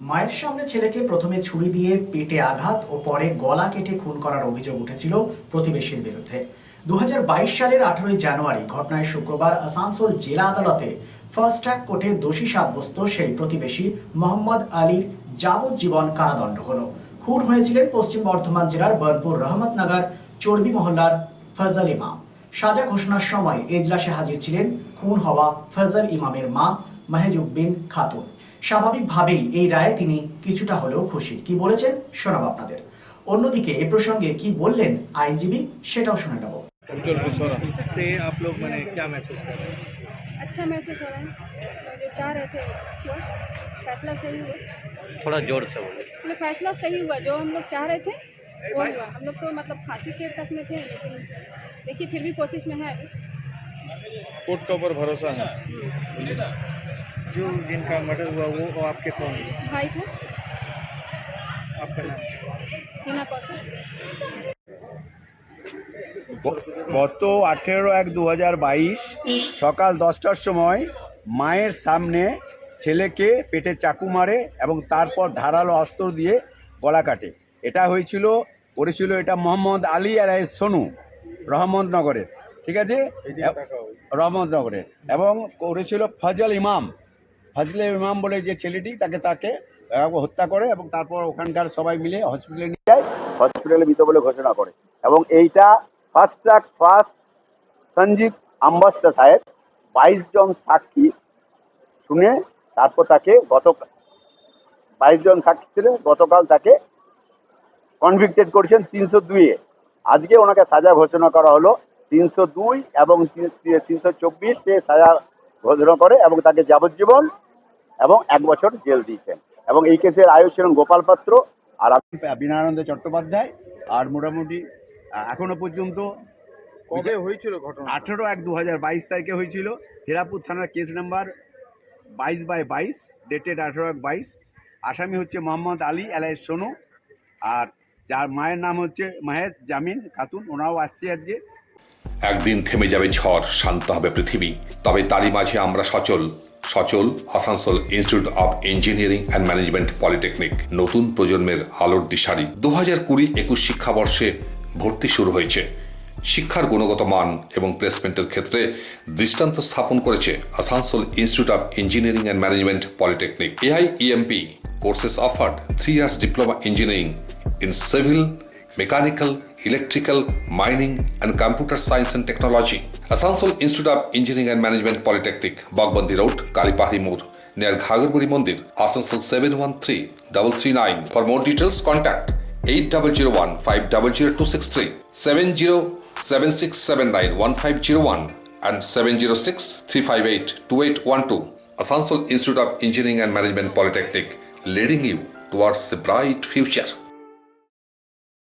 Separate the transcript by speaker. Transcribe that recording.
Speaker 1: মায়ের সামনে ছেলেকে প্রথমে ছুরি দিয়ে পেটে আঘাত ও পরে গলা কেটে খুন করার অভিযোগ উঠেছিল প্রতিবেশীর বিরুদ্ধে। দু সালের আঠারোই জানুয়ারি ঘটনায় শুক্রবার আসানসোল জেলা আদালতে ফার্স্ট ট্র্যাক কোর্টে দোষী সাব্যস্ত সেই প্রতিবেশী মোহাম্মদ আলীর যাবজ্জীবন কারাদণ্ড হলো। খুন হয়েছিলেন পশ্চিম বর্ধমান জেলার বর্ণপুর রহমতনগর চর্বি মহল্লার ফজল ইমাম। সাজা ঘোষণার সময় এজলাসে হাজির ছিলেন খুন হওয়া ফজল ইমামের মা মাহেজুব্বিন খাতুন স্বাভাবিকভাবেই এই রায়ে তিনি কিছুটা হলেও খুশি কি বলেছেন শোনাবো আপনাদের অন্যদিকে এ প্রসঙ্গে কি বললেন আইনজীবী সেটাও শুনে নেব
Speaker 2: से आप लोग मैंने क्या महसूस कर रहे हैं
Speaker 3: अच्छा महसूस हो रहा है तो जो चाह रहे थे हुआ फैसला सही हुआ
Speaker 2: थोड़ा जोर से बोले
Speaker 3: मतलब फैसला सही हुआ जो हम लोग चाह रहे थे वो हुआ हम लोग तो मतलब फांसी के तक में थे लेकिन देखिए फिर भी कोशिश में है अभी
Speaker 4: कोर्ट के ऊपर भरोसा है
Speaker 2: जो जिनका मर्डर हुआ वो वो आपके कौन है?
Speaker 3: भाई था
Speaker 2: आपका नाम
Speaker 3: हिना कौशल
Speaker 4: গত আঠেরো এক দু হাজার বাইশ সকাল দশটার সময় মায়ের সামনে ছেলেকে পেটে চাকু মারে এবং তারপর ধারালো অস্ত্র দিয়ে গলা কাটে এটা হয়েছিল করেছিল এটা মোহাম্মদ আলী আলাই সোনু রহমতনগরের ঠিক আছে? রহমতনগরের এবং করেছিল ফজল ইমাম। ফজলে ইমাম বলে যে ছেলেটি তাকে তাকে হত্যা করে এবং তারপর ওখানকার সবাই মিলে হসপিটালে নিয়ে যায় হসপিটালে মৃত বলে ঘোষণা করে। এবং এইটা first track first Sanjeev Ambastha সাহেব বাইশ জন সাক্ষী শুনে তারপর তাকে গত বাইশ জন সাক্ষী ছিলেন গতকাল তাকে কনভিক্টেড করেছেন তিনশো দুইয়ে। আজকে ওনাকে সাজা ঘোষণা করা হলো। তিনশো দুই এবং তিনশো চব্বিশে সাজা ঘোষণা করে এবং তাকে যাবজ্জীবন এবং এক বছর জেল দিয়েছেন। এবং এই কেসের আয়ু ছিলেন গোপাল পাত্র আর আমি বিনয়ানন্দ চট্টোপাধ্যায় আর মোটামুটি এখনও পর্যন্ত
Speaker 2: কবে হয়েছিল ঘটনা
Speaker 4: আঠেরো এক দু হাজার বাইশ তারিখে হয়েছিল। হিরাপুর থানার কেস নাম্বার বাইশ বাই বাইশ ডেটেড আঠেরো এক বাইশ। আসামি হচ্ছে মোহাম্মদ আলী এলাই সোনু আর যার মায়ের নাম হচ্ছে মাহেদ জামিন খাতুন। ওনাও আসছে আজকে।
Speaker 5: একদিন থেমে যাবে ঝড় শান্ত হবে পৃথিবী। তবে তারই মাঝে আমরা সচল। সচল Asansol institute of engineering and management polytechnic নতুন প্রজন্মের আলোর দিশারি। দু হাজার কুড়ি একুশ শিক্ষাবর্ষে ভর্তি শুরু হয়েছে। শিক্ষার গুণগত মান এবং প্লেসমেন্টের ক্ষেত্রে দৃষ্টান্ত স্থাপন করেছে Asansol institute of engineering and management polytechnic. AI EMP courses offered three years diploma engineering in civil, mechanical, electrical, mining, and computer science and technology. Asansol Institute of Engineering and Management Polytechnic, Bagbandi Road, Kalipari Moor, near Ghagarpuri Mandir, Asansol 713 339. For more details, contact 8001 500263 707679 1501 and 706 358 2812. Asansol Institute of Engineering and Management Polytechnic, leading you towards the bright future.